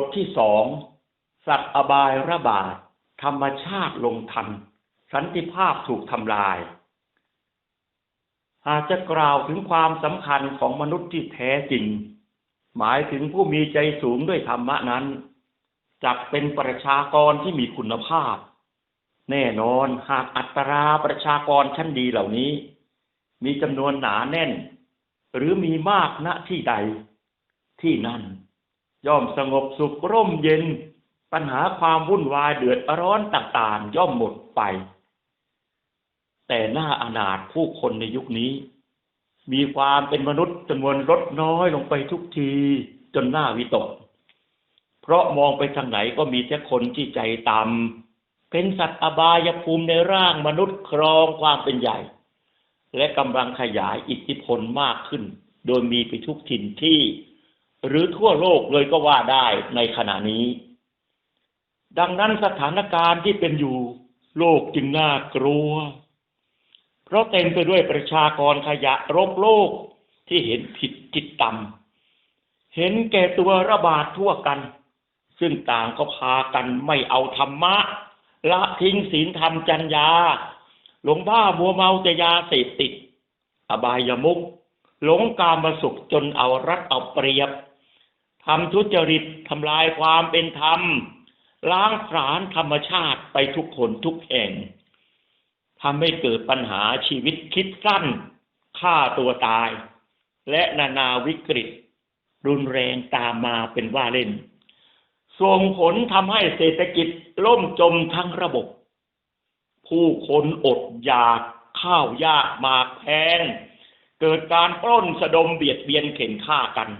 ทที่สองสัตว์อบายระบาด ธรรมชาติลงทัน สันติภาพถูกทำลายหากจะกล่าวถึงความสำคัญของมนุษย์ที่แท้จริง หมายถึงผู้มีใจสูงด้วยธรรมะนั้นจักเป็นประชากรที่มีคุณภาพ แน่นอนหากอัตราประชากรชั้นดีเหล่านี้ มีจำนวนหนาแน่น หรือมีมากณที่ใด ที่นั่น ย่อมสงบสุขร่มเย็น ปัญหาความวุ่นวายเดือดร้อนต่างๆ ย่อมหมดไป แต่หน้าอนาถผู้คนในยุคนี้ มีความเป็นมนุษย์จำนวนลดน้อยลงไปทุกทีจนหน้าวิตก เพราะมองไปทางไหนก็มีแต่คนที่ใจต่ำเป็นสัตว์อบายภูมิในร่างมนุษย์ครองความเป็นใหญ่ และกำลังขยายอิทธิพลมากขึ้น โดยมีไปทุกถิ่นที่ หรือทั่วโลกเลยก็ว่าได้ในขณะนี้ ดังนั้นสถานการณ์ที่เป็นอยู่โลกจึงน่ากลัว เพราะเต็มไปด้วยประชากรขยะรกโลกที่เห็นผิดจิตต่ำเห็นแก่ตัวระบาดทั่วกัน ซึ่งต่างก็พากันไม่เอาธรรมะ ละทิ้งศีลธรรมจัญญา หลงบ้ามัวเมาจะยาเสพติด อบายมุกหลงกามสุขจนเอารัดเอาเปรียบ ทำทุจริตทำลายความเป็นธรรม ล้างผลาญธรรมชาติไปทุกคนทุกแห่งทำให้เกิดปัญหาชีวิตคิดสั้นฆ่าตัวตาย และนานาวิกฤต รุนแรงตามมาเป็นว่าเล่น ส่งผลทำให้เศรษฐกิจล่มจมทั้งระบบ ผู้คนอดอยากข้าวยากมากแพงเกิดการปล้นสะดมเบียดเบียนเข็นฆ่ากัน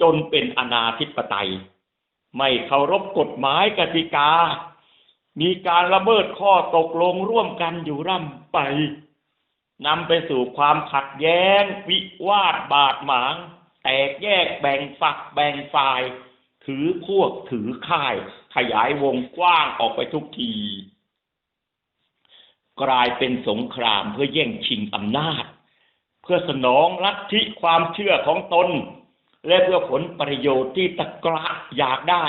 จนเป็นอนาธิปไตย ไม่เคารพกฎหมายกติกา มีการละเมิดข้อตกลงร่วมกันอยู่ร่ำไปนำไปสู่ความขัดแย้ง วิวาทบาดหมาง แตกแยกแบ่งฝักแบ่งฝ่าย ถือพวกถือค่าย ขยายวงกว้างออกไปทุกที กลายเป็นสงครามเพื่อแย่งชิงอำนาจ เพื่อสนองลัทธิความเชื่อของตน และเพื่อผลประโยชน์ที่ตะกระอยากได้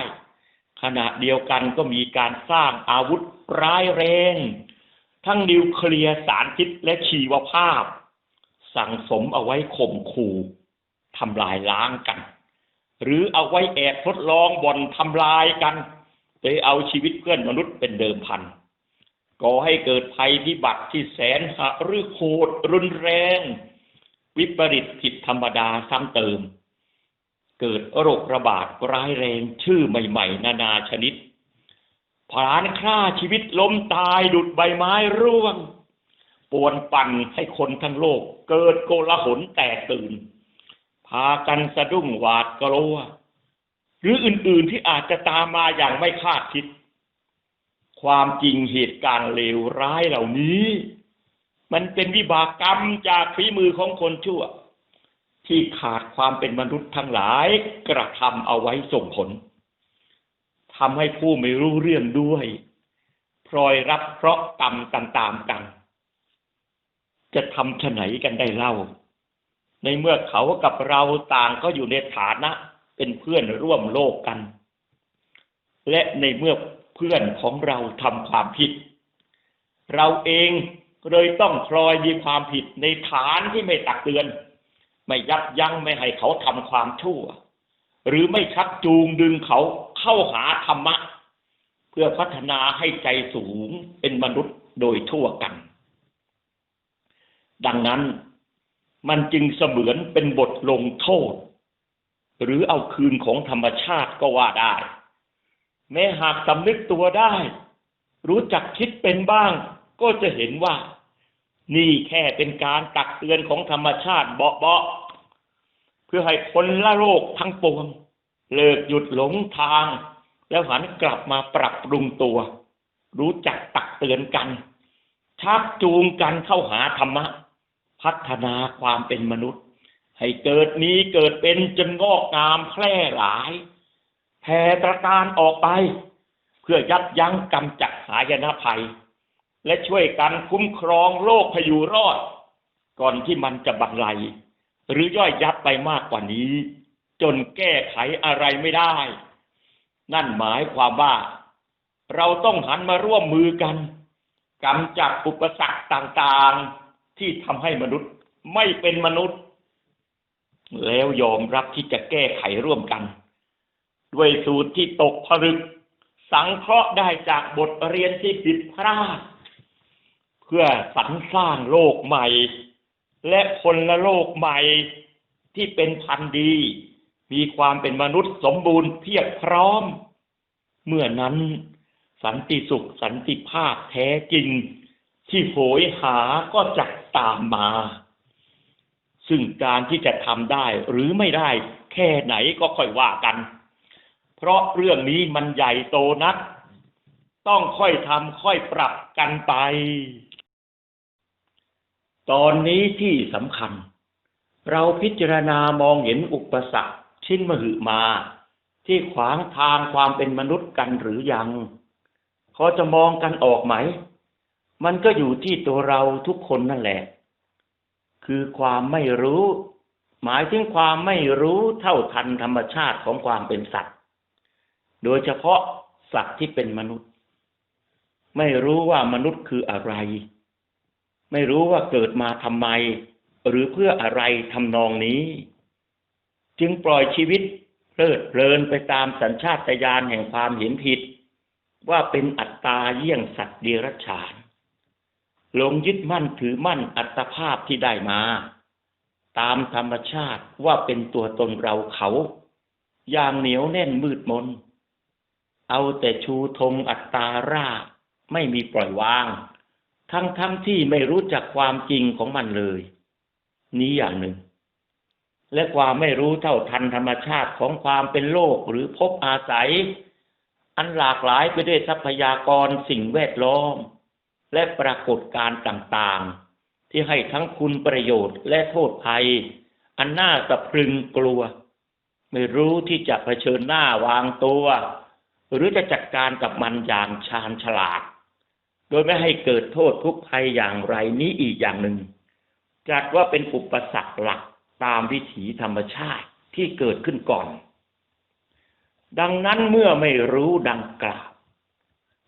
ขณะเดียวกันก็มีการสร้างอาวุธร้ายแรง ทั้งนิวเคลียร์สารพิษและชีวภาพ สั่งสมเอาไว้ข่มขู่ทำลายล้างกัน หรือเอาไว้แอบทดลองบ่อนทำลายกันโดยเอาชีวิตเพื่อนมนุษย์เป็นเดิมพันก่อให้เกิดภัยพิบัติที่แสนหหรือโหดรุนแรง วิปริตผิดธรรมดาซ้ำเติม เกิดโรคระบาดร้ายแรงชื่อใหม่ๆ นานาชนิดผลานฆ่าชีวิตล้มตายดุดใบไม้ร่วงปวนปั่นให้คนทั้งโลก เกิดโกลาหลแตกตื่น พากันสะดุ้งหวาดกลัว หรืออื่นๆที่อาจจะตามมาอย่างไม่คาดคิด ความจริงเหตุการณ์เลวร้ายเหล่านี้ มันเป็นวิบากกรรมจากฝีมือของคนชั่ว ที่ขาดความเป็นมนุษย์ทั้งหลายกระทำเอาไว้ส่งผลทำให้ผู้ไม่รู้เรื่องด้วยพลอยรับเพราะกรรมตามๆกัน จะทำฉไหนกันได้เล่า ในเมื่อเขากับเราต่างก็อยู่ในฐานะ เป็นเพื่อนร่วมโลกกัน และในเมื่อเพื่อนของเราทำความผิด เราเองเลยต้องพลอยมีความผิดในฐานที่ไม่ตักเตือน ไม่ยับยั้งไม่ให้เขาทำความชั่ว หรือไม่ชักจูงดึงเขาเข้าหาธรรมะ เพื่อพัฒนาให้ใจสูงเป็นมนุษย์โดยทั่วกัน ดังนั้นมันจึงเสมือนเป็นบทลงโทษ หรือเอาคืนของธรรมชาติก็ว่าได้ แม้หากสำนึกตัวได้ รู้จักคิดเป็นบ้าง ก็จะเห็นว่า นี่แค่เป็นการตักเตือนของธรรมชาติเบาๆเพื่อให้คนละโลกทั้งปวง เลิกหยุดหลงทาง แล้วหันกลับมาปรับปรุงตัว รู้จักตักเตือนกัน ชักจูงกันเข้าหาธรรมะ พัฒนาความเป็นมนุษย์ ให้เกิดนี้เกิดเป็นจนงอกงามแพร่หลายแผ่ตระการออกไป เพื่อยับยั้งกำจัดหายนะภัย และช่วยกันคุ้มครองโลกพยูรอด ก่อนที่มันจะบันไลหรือย่อยยับไปมากกว่านี้ จนแก้ไขอะไรไม่ได้ นั่นหมายความว่า เราต้องหันมาร่วมมือกันกำจัดอุปสรรคต่างๆ ที่ทำให้มนุษย์ไม่เป็นมนุษย์ แล้วยอมรับที่จะแก้ไขร่วมกัน ด้วยสูตรที่ตกผลึก สังเคราะห์ได้จากบทเรียนที่ผิดพลาด เพื่อสรรสร้างโลกใหม่ และคนละโลกใหม่ที่เป็นพันธุ์ดี มีความเป็นมนุษย์สมบูรณ์เพียบพร้อม เมื่อนั้นสันติสุขสันติภาพแท้จริง ที่โหยหาก็จะตามมา ซึ่งการที่จะทำได้หรือไม่ได้แค่ไหนก็ค่อยว่ากัน เพราะเรื่องนี้มันใหญ่โตนัก ต้องค่อยทำค่อยปรับกันไป ตอนนี้ที่สำคัญ เราพิจารณามองเห็นอุปสรรคชิ้นมหึมา ที่ขวางทางความเป็นมนุษย์กันหรือยังพอจะมองกันออกไหม มันก็อยู่ที่ตัวเราทุกคนนั่นแหละ คือความไม่รู้ หมายถึงความไม่รู้เท่าทันธรรมชาติของความเป็นสัตว์ โดยเฉพาะสัตว์ที่เป็นมนุษย์ ไม่รู้ว่ามนุษย์คืออะไร ไม่รู้ว่าเกิดมาทำไม หรือเพื่ออะไรทำนองนี้ จึงปล่อยชีวิตเพลิดเพลินไปตามสัญชาตญาณแห่งความเห็นผิด ว่าเป็นอัตตาเยี่ยงสัตว์เดรัจฉานหลงยึดมั่นถือมั่นอัตภาพที่ได้มา ตามธรรมชาติว่าเป็นตัวตนเราเขา อย่างเหนียวแน่นมืดมน เอาแต่ชูธงอัตตาราไม่มีปล่อยวาง ทั้งทั้งที่ไม่รู้จักความจริงของมันเลย นี้อย่างหนึ่ง และความไม่รู้เท่าทันธรรมชาติของความเป็นโลกหรือพบอาศัย อันหลากหลายไปด้วยทรัพยากรสิ่งแวดล้อม และปรากฏการณ์ต่างๆ ที่ให้ทั้งคุณประโยชน์และโทษภัย อันน่าสะพรึงกลัว ไม่รู้ที่จะเผชิญหน้าวางตัว หรือจะจัดการกับมันอย่างชาญฉลาด ดยไม่ให้เกิดโทษทุกข์ภัยอย่างไรนี้อีกอย่างหนึ่ง จัดว่าเป็นอุปสรรคหลักตามวิถีธรรมชาติที่เกิดขึ้นก่อน ดังนั้นเมื่อไม่รู้ดังกล่าว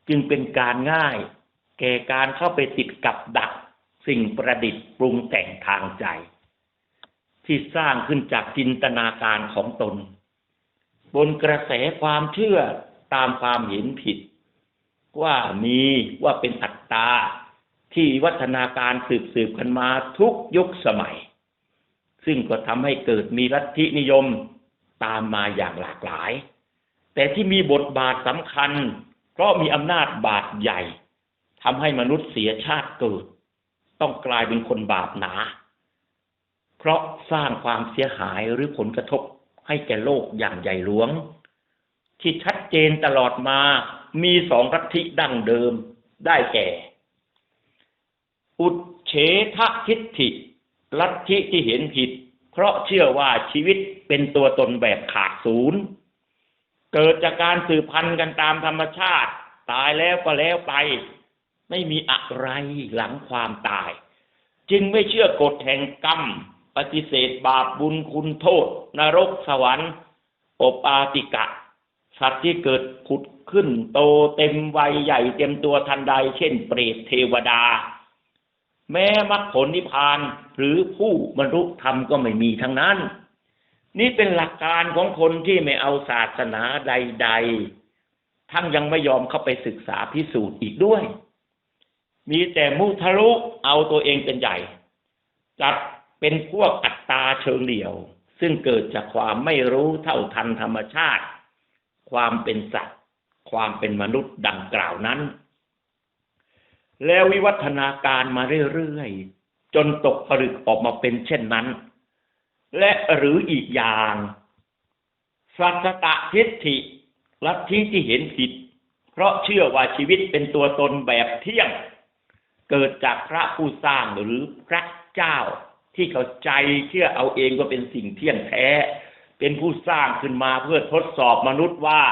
จึงเป็นการง่าย แก่การเข้าไปติดกับดัก สิ่งประดิษฐ์ปรุงแต่งทางใจ ที่สร้างขึ้นจากจินตนาการของตน บนกระแสความเชื่อตามความเห็นผิด ว่ามีว่าเป็นอัตตาที่วัฒนาการสืบสืบกันมาทุกยุคสมัย ซึ่งก็ทำให้เกิดมีลัทธินิยมตามมาอย่างหลากหลาย แต่ที่มีบทบาทสำคัญ เพราะมีอำนาจบาดใหญ่ทำให้มนุษย์เสียชาติเกิด ต้องกลายเป็นคนบาปหนา เพราะสร้างความเสียหายหรือผลกระทบให้แก่โลกอย่างใหญ่หลวง ที่ชัดเจนตลอดมา มีสองลัทธิดั้งเดิมได้แก่ อุดเฉททิฏฐิ ลัทธิที่เห็นผิด เพราะเชื่อว่าชีวิตเป็นตัวตนแบบขาดศูนย์ เกิดจากการสืบพันธุ์กันตามธรรมชาติ ตายแล้วก็แล้วไป ไม่มีอะไรหลังความตาย จึงไม่เชื่อกฎแห่งกรรม ปฏิเสธบาปบุญคุณโทษ นรกสวรรค์ อบอาติกะ สัตว์ที่เกิดผุดขึ้น โตเต็มวัยใหญ่เต็มตัวทันใด เช่น เปรตเทวดา แม้มรรคผลนิพพานหรือผู้บรรลุธรรมก็ไม่มีทั้งนั้น นี่เป็นหลักการของคนที่ไม่เอาศาสนาใด ๆ ทั้งยังไม่ยอมเข้าไปศึกษาพิสูจน์อีกด้วย มีแต่มุทะลุเอาตัวเองเป็นใหญ่ จัดเป็นพวกอัตตาเชิงเดี่ยว ซึ่งเกิดจากความไม่รู้เท่าทันธรรมชาติ ความเป็นสัตว์ ความเป็นมนุษย์ดังกล่าวนั้น แล้ววิวัฒนาการมาเรื่อยๆ จนตกผลึกออกมาเป็นเช่นนั้น และหรืออีกอย่างสัตตะทิฏฐิลัทธิที่เห็นผิด เพราะเชื่อว่าชีวิตเป็นตัวตนแบบเที่ยง เกิดจากพระผู้สร้างหรือพระเจ้าที่เขาใจเชื่อเอาเองว่าเป็นสิ่งเที่ยงแท้ เป็นผู้สร้างขึ้นมาเพื่อทดสอบมนุษย์ว่า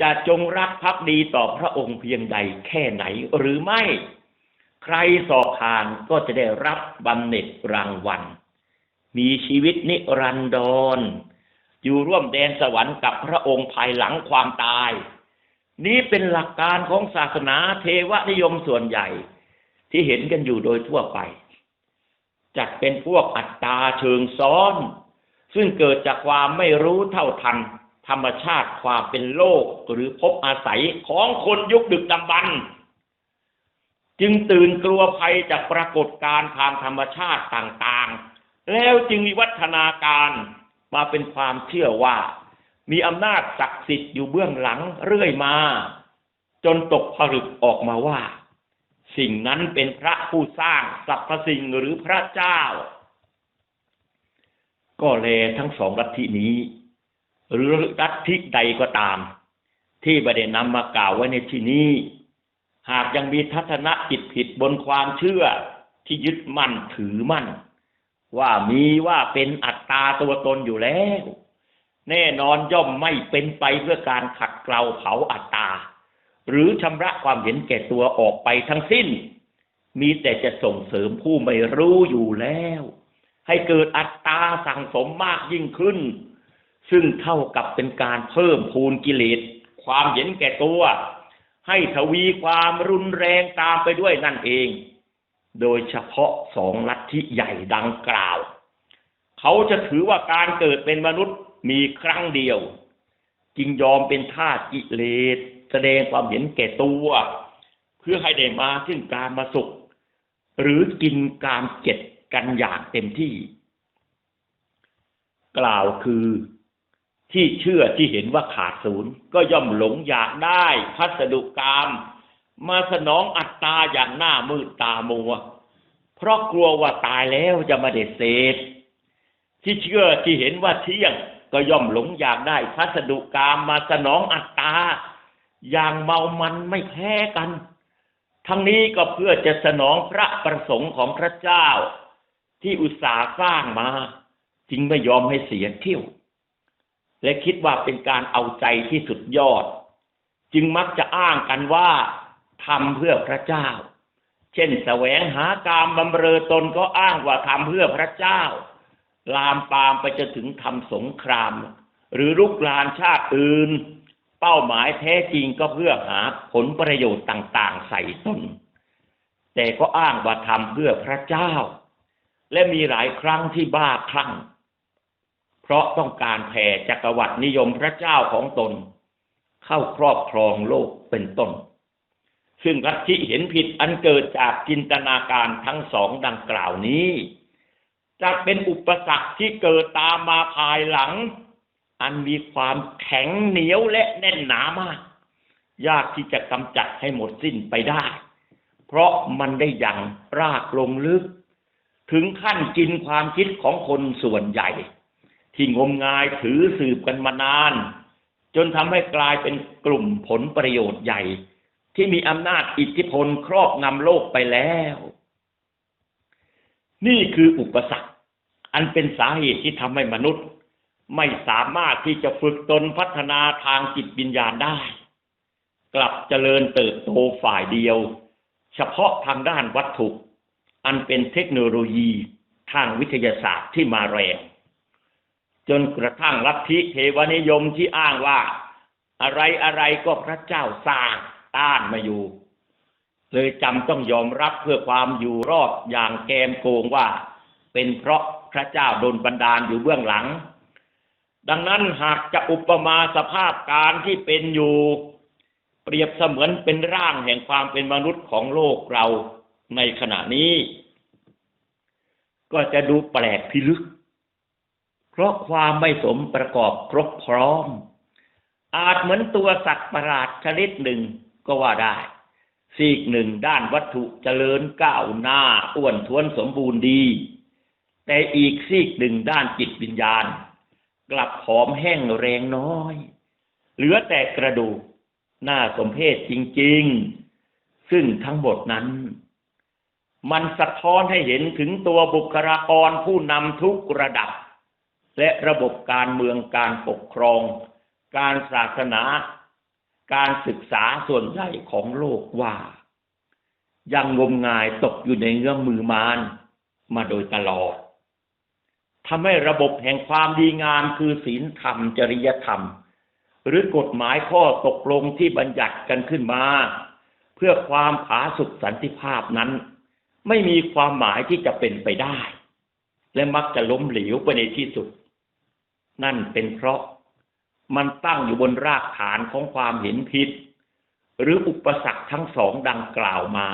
จะจงรักภักดีต่อพระองค์เพียงใดแค่ไหนหรือไม่ ใครสอบผ่านก็จะได้รับบำเหน็จรางวัล มีชีวิตนิรันดร อยู่ร่วมแดนสวรรค์กับพระองค์ภายหลังความตาย นี้เป็นหลักการของศาสนาเทวนิยมส่วนใหญ่ ที่เห็นกันอยู่โดยทั่วไป จัดเป็นพวกอัตตาเชิงซ้อน ซึ่งเกิดจากความไม่รู้เท่าทัน ธรรมชาติความเป็นโลกหรือพบอาศัยของคนยุคดึกดำบรรพ์จึงตื่นกลัวภัยจากปรากฏการณ์ทางธรรมชาติต่างๆ แล้วจึงมีวัฒนาการมาเป็นความเชื่อว่า มีอำนาจศักดิ์สิทธิ์อยู่เบื้องหลังเรื่อยมา จนตกผลึกออกมาว่า สิ่งนั้นเป็นพระผู้สร้างสรรพสิ่งหรือพระเจ้า ก็แลทั้งสองลัทธินี้ หรือลัทธิใดก็ตาม ที่ประเด็นนำมากล่าวไว้ในที่นี้ หากยังมีทัศนะจิผิดบนความเชื่อที่ยึดมั่นถือมั่น ว่ามีว่าเป็นอัตตาตัวตนอยู่แล้ว แน่นอนย่อมไม่เป็นไปเพื่อการขัดเกลาเผาอัตตา หรือชำระความเห็นแก่ตัวออกไปทั้งสิ้น มีแต่จะส่งเสริมผู้ไม่รู้อยู่แล้ว ให้เกิดอัตตาสั่งสมมากยิ่งขึ้น ซึ่งเท่ากับเป็นการเพิ่มพูนกิเลสความเห็นแก่ตัว ให้ทวีความรุนแรงตามไปด้วยนั่นเอง โดยเฉพาะสองลัทธิใหญ่ดังกล่าว เขาจะถือว่าการเกิดเป็นมนุษย์มีครั้งเดียว จึงยอมเป็นทาสกิเลสแสดงความเห็นแก่ตัว เพื่อให้ได้มาซึ่งการมาสุข หรือกินการเจ็ด กันอย่างเต็มที่ กล่าวคือที่เชื่อที่เห็นว่าขาดศูนย์ ก็ย่อมหลงอยากได้พัสดุกรรมมาสนองอัตตาอย่างหน้ามืดตามัว เพราะกลัวว่าตายแล้วจะมาเด็ดเศษ ที่เชื่อที่เห็นว่าเที่ยง ก็ย่อมหลงอยากได้พัสดุกรรมมาสนองอัตตาอย่างเมามันไม่แพ้กัน ทั้งนี้ก็เพื่อจะสนองพระประสงค์ของพระเจ้า ที่อุตสาห์สร้างมาจึงไม่ยอมให้เสียเที่ยว และคิดว่าเป็นการเอาใจที่สุดยอด จึงมักจะอ้างกันว่าทำเพื่อพระเจ้า เช่นแสวงหาการบำเรอตนก็อ้างว่าทำเพื่อพระเจ้า ลามปามไปจะถึงทำสงคราม หรือลุกลานชาติอื่น เป้าหมายแท้จริงก็เพื่อหาผลประโยชน์ต่าง ๆ ใส่ตนแต่ก็อ้างว่าทำเพื่อพระเจ้า และมีหลายครั้งที่บ้าคลั่ง เพราะต้องการแผ่จักรวรรดินิยมพระเจ้าของตน เข้าครอบครองโลกเป็นต้น ซึ่งลัทธิเห็นผิดอันเกิดจากจินตนาการทั้งสองดังกล่าวนี้ จะเป็นอุปสรรคที่เกิดตามมาภายหลัง อันมีความแข็งเหนียวและแน่นหนามาก ยากที่จะกำจัดให้หมดสิ้นไปได้ เพราะมันได้ยังรากลงลึก ถึงขั้นกินความคิดของคนส่วนใหญ่ ที่งมงายถือสืบกันมานาน จนทำให้กลายเป็นกลุ่มผลประโยชน์ใหญ่ ที่มีอำนาจอิทธิพลครอบงำโลกไปแล้ว นี่คืออุปสรรค อันเป็นสาเหตุที่ทำให้มนุษย์ ไม่สามารถที่จะฝึกตนพัฒนาทางจิตวิญญาณได้ กลับเจริญเติบโตฝ่ายเดียว เฉพาะทางด้านวัตถุ อันเป็นเทคโนโลยีทางวิทยาศาสตร์ที่มาแรง จนกระทั่งลัทธิเทวนิยมที่อ้างว่า อะไรอะไรก็พระเจ้าสร้างต้านมาอยู่ เลยจำต้องยอมรับเพื่อความอยู่รอดอย่างแกมโกงว่า เป็นเพราะพระเจ้าโดนบันดาลอยู่เบื้องหลัง ดังนั้นหากจะอุปมาสภาพการที่เป็นอยู่ เปรียบเสมือนเป็นร่างแห่งความเป็นมนุษย์ของโลกเรา ในขณะนี้ ก็จะดูแปลกพิลึก เพราะความไม่สมประกอบครบพร้อม อาจเหมือนตัวสัตว์ประหลาดชนิดหนึ่งก็ว่าได้ซีกหนึ่งด้านวัตถุเจริญก้าวหน้าอ้วนท้วนสมบูรณ์ดี แต่อีกซีกหนึ่งด้านจิตวิญญาณ กลับผอมแห้งแรงน้อย เหลือแต่กระดูกน่าสมเพชจริง ๆ ซึ่งทั้งหมดนั้น มันสะท้อนให้เห็นถึงตัวบุคลากรผู้นำทุกระดับ และระบบการเมืองการปกครอง การศาสนา การศึกษาส่วนใหญ่ของโลกว่า ยังงมงายตกอยู่ในเงื้อมมือมารมาโดยตลอดทำให้ระบบแห่งความดีงามคือศีลธรรมจริยธรรม หรือกฎหมายข้อตกลงที่บัญญัติกันขึ้นมา เพื่อความผาสุกสันติภาพนั้น ไม่มีความหมายที่จะเป็นไปได้ และมักจะล้มเหลวไปในที่สุด นั่นเป็นเพราะมันตั้งอยู่บนรากฐานของความเห็นผิด หรืออุปสรรคทั้งสองดังกล่าวมา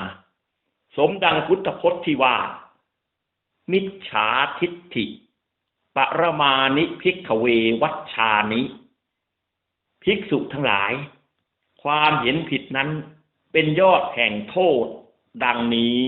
สมดังพุทธพจน์ที่ว่า มิจฉาทิฏฐิปรมานิพิกเววัชชานิภิกษุทั้งหลาย ความเห็นผิดนั้นเป็นยอดแห่งโทษดังนี้